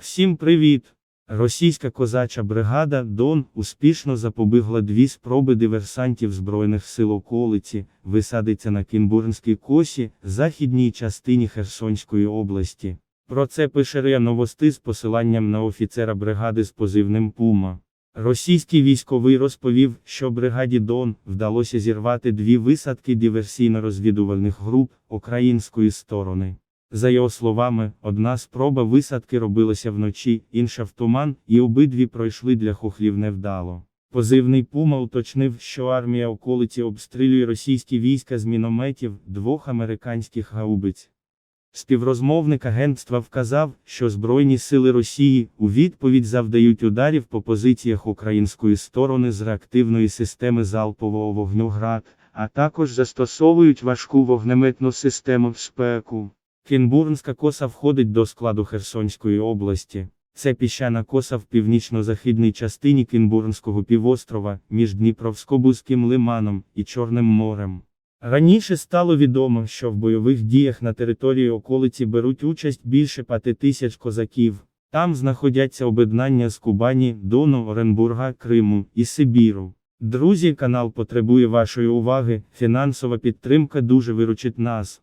Всім привіт! Російська козача бригада Дон успішно запобігла дві спроби диверсантів Збройних сил околиці висадиться на Кінбурнській косі, західній частині Херсонської області. Про це пише РИА Новости з посиланням на офіцера бригади з позивним Пума. Російський військовий розповів, що бригаді Дон вдалося зірвати дві висадки диверсійно-розвідувальних груп української сторони. За його словами, одна спроба висадки робилася вночі, інша в туман, і обидві пройшли для хохлів невдало. Позивний Пума уточнив, що армія околиці обстрілює російські війська з мінометів, двох американських гаубиць. Співрозмовник агентства вказав, що Збройні сили Росії у відповідь завдають ударів по позиціях української сторони з реактивної системи залпового вогню ГРАД, а також застосовують важку вогнеметну систему в спеку. Кінбурнська коса входить до складу Херсонської області. Це піщана коса в північно-західній частині Кінбурнського півострова, між Дніпровсько-Бузьким лиманом і Чорним морем. Раніше стало відомо, що в бойових діях на території околиці беруть участь більше п'яти тисяч козаків. Там знаходяться об'єднання з Кубані, Дону, Оренбурга, Криму і Сибіру. Друзі, канал потребує вашої уваги, фінансова підтримка дуже виручить нас.